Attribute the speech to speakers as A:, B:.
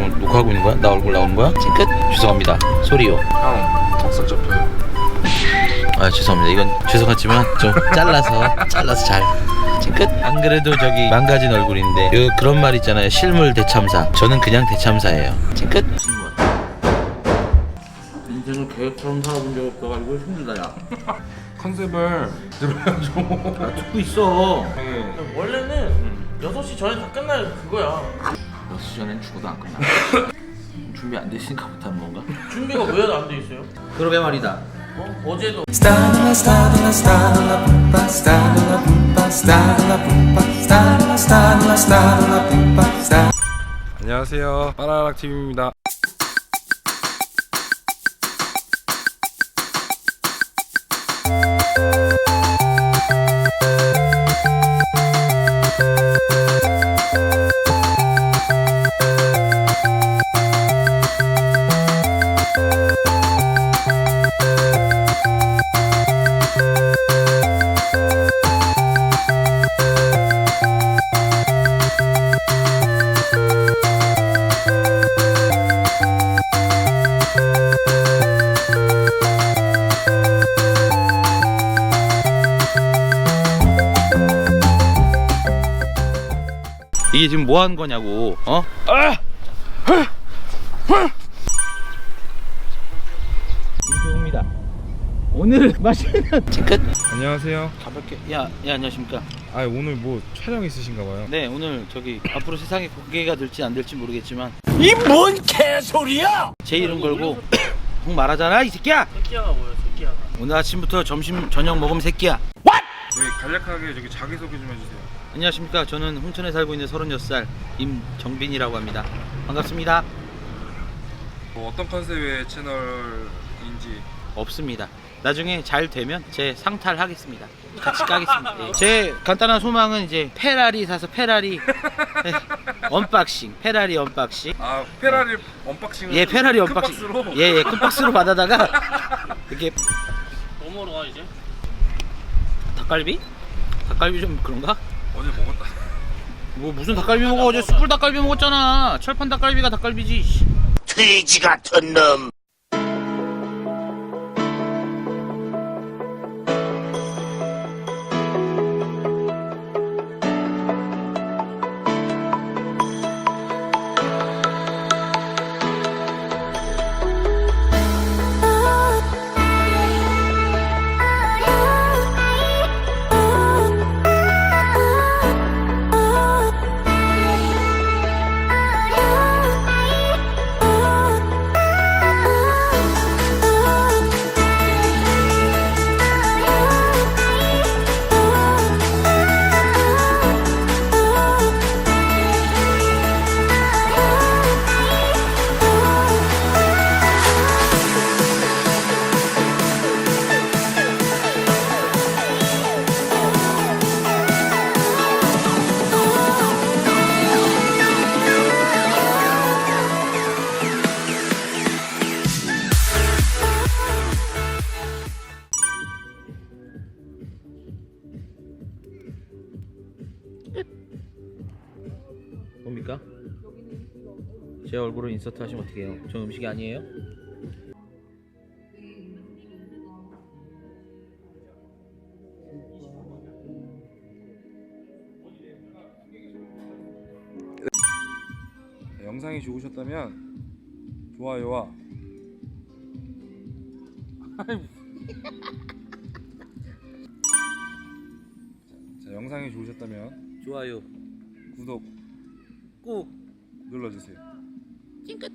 A: 지금 녹화하고 있는 거야? 나 얼굴 나오는 거야? 찡끗 죄송합니다. 소리요.
B: 형 턱살 접혀요.
A: 아 죄송합니다. 이건 죄송하지만 좀 잘라서 잘라서 잘. 찡끗 안 그래도 저기 망가진 얼굴인데 그 그런 말 있잖아요. 실물 대참사. 저는 그냥 대참사예요. 찡끗 인생을 계획처럼 살아본 적 없어가지고 힘들다 야.
B: 컨셉을 들어야죠
A: 아, 듣고 있어.
C: 원래는 6시 전에 다 끝나야 그거야
A: 6시 전엔 죽어도 안 끝나 준비 안 됐으니까 못하는 건가?
C: 준비가 왜 안 돼 있어요?
A: 그러게 말이다
C: 어? 어제도.
B: 안녕하세요 빠라락 TV입니다
A: 이게 지금 뭐 하는 거냐고 어? 임종입니다. 오늘 마시는 찡끗
B: 안녕하세요.
A: 가볍게. 야, 야 안녕하십니까?
B: 아 오늘 뭐 촬영 있으신가 봐요.
A: 네 오늘 저기 앞으로 세상에 공개가 될지 안 될지 모르겠지만
C: 이 뭔 개소리야!
A: 제 이름 걸고 형 말하잖아 이 새끼야!
C: 새끼야가 뭐야 새끼야가
A: 오늘 아침부터 점심 저녁 먹으면 새끼야
B: 저기 간략하게 저기 자기소개 좀 해주세요.
A: 안녕하십니까. 저는 홍천에 살고 있는 36살 임정빈이라고 합니다. 반갑습니다.
B: 뭐 어떤 컨셉의 채널인지.
A: 없습니다. 나중에 잘 되면 제 상탈하겠습니다. 같이 까겠습니다. 예. 제 간단한 소망은 이제 페라리 사서 페라리 예, 언박싱 페라리 언박싱.
B: 아 페라리 언박싱을
A: 예 페라리
B: 큰
A: 언박싱.
B: 박스로?
A: 예 예 큰 박스로 받아다가 이렇게
C: 뭐 먹으러 가 이제?
A: 닭갈비? 닭갈비 좀 그런가?
B: 어제 먹었다
A: 뭐 무슨 닭갈비 먹어 어제 숯불 닭갈비 먹었잖아 철판 닭갈비가 닭갈비지 씨.
D: 돼지 같은 놈.
A: 뭡니까? 제 얼굴을 인서트 하시면 어떡해요 저 음식이 아니에요?
B: 네, 영상이 좋으셨다면 좋아요와 자, 영상이 좋으셨다면
A: 좋아요
B: 구독
A: 꾹
B: 눌러주세요.
A: 찡끗